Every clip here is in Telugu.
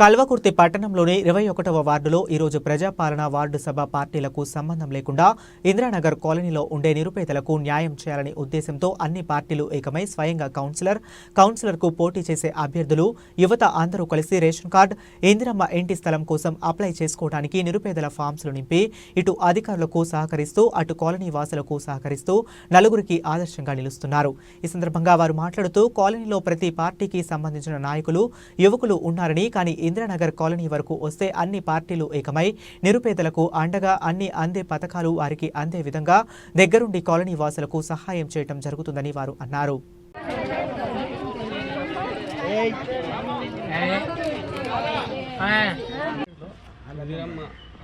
కల్వకుర్తి పట్టణంలోని ఇరవై ఒకటవ వార్డులో ఈరోజు ప్రజాపాలన వార్డు సభ పార్టీలకు సంబంధం లేకుండా ఇందిరానగర్ కాలనీలో ఉండే నిరుపేదలకు న్యాయం చేయాలనే ఉద్దేశంతో అన్ని పార్టీలు ఏకమై స్వయంగా కౌన్సిలర్ కౌన్సిలర్కు పోటీ చేసే అభ్యర్థులు యువత అందరూ కలిసి రేషన్ కార్డు ఇందిరమ్మ ఇంటి స్థలం కోసం అప్లై చేసుకోవడానికి నిరుపేదల ఫామ్స్లు నింపి ఇటు అధికారులకు సహకరిస్తూ అటు కాలనీ వాసులకు సహకరిస్తూ నలుగురికి ఆదర్శంగా నిలుస్తున్నారు. ఈ సందర్భంగా వారు మాట్లాడుతూ కాలనీలో ప్రతి పార్టీకి సంబంధించిన నాయకులు యువకులు ఉన్నారని కానీ ఇందిరానగర్ కాలనీ వరకు వస్తే అన్ని పార్టీలు ఏకమై నిరుపేదలకు అండగా అన్ని అందే పథకాలు వారికి అందే విధంగా దగ్గరుండి కాలనీ వాసులకు సహాయం చేయటం జరుగుతుందని వారు అన్నారు.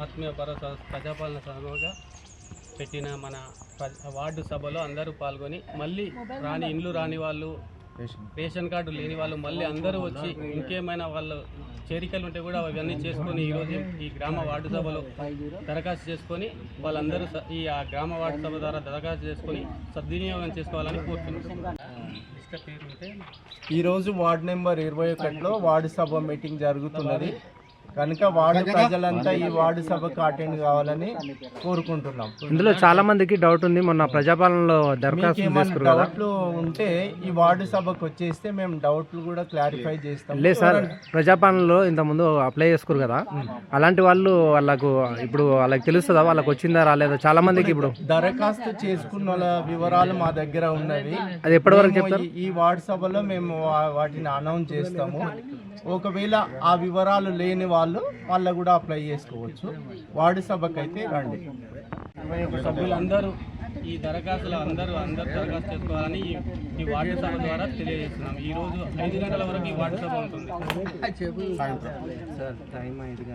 ఆత్మీయ భరోసా ప్రజాపాలన సభగా పెట్టిన మన వార్డు సభలో అందరూ పాల్గొని మళ్ళీ రాని ఇండ్లు రాని వాళ్ళు రేషన్ కార్డు లేని వాళ్ళు మళ్ళీ అందరూ వచ్చి ఇంకేమైనా వాళ్ళు చేరికలు ఉంటే కూడా అవన్నీ చేసుకొని ఈరోజు ఈ గ్రామ వార్డు సభలో దరఖాస్తు చేసుకొని వాళ్ళందరూ స- ఈ ఆ గ్రామ వార్డు సభ ద్వారా దరఖాస్తు చేసుకొని సద్వినియోగం చేసుకోవాలని కోరుతున్నాం. ఈరోజు వార్డు నెంబర్ ఇరవై ఒకటిలో వార్డు సభ మీటింగ్ జరుగుతున్నది. కనుక వార్డు ప్రజలంతా ఈ వార్డు సభకు అటెండ్ కావాలని కోరుకుంటున్నాం. ఇందులో చాలా మందికి డౌట్ ఉంది. మొన్న ప్రజాపాలనలో దరఖాస్తు ఏమైనా చేసుకున్నారు కదా. డౌట్లు ఉంటే ఈ వార్డు సభకు వచ్చేస్తే మేము డౌట్లు కూడా క్లారిఫై చేస్తాం. లేదు సార్ ప్రజాపాలనలో ఇంత ముందు అప్లై చేసుకురు కదా. అలాంటి వాళ్ళు వాళ్ళకు ఇప్పుడు వాళ్ళకి తెలుస్తుందా? వాళ్ళకి వచ్చిందా రాలేదా? చాలా మందికి ఇప్పుడు. దరఖాస్తు చేసుకున్న వాళ్ళ వివరాలు మా దగ్గర ఉన్నవి. అది ఎప్పటి వరకు మేము చెప్తారు? ఈ- వార్డు సభలో మేము వాటిని అనౌన్స్ చేస్తాము. ఒకవేళ ఆ వివరాలు లేని వాళ్ళు వాళ్ళ కూడా అప్లై చేసుకోవచ్చు. వార్డు సభకు అయితే రండి. సభ్యులందరూ ఈ దరఖాస్తులు అందరూ అందరూ దరఖాస్తు చేసుకోవాలని ఈ- వార్డు సభ ద్వారా తెలియజేస్తున్నాం. ఈ రోజు ఐదు గంటల వరకు ఈ వార్డు సభ ఉంటుంది. సార్ టైం ఐదు గంటలు.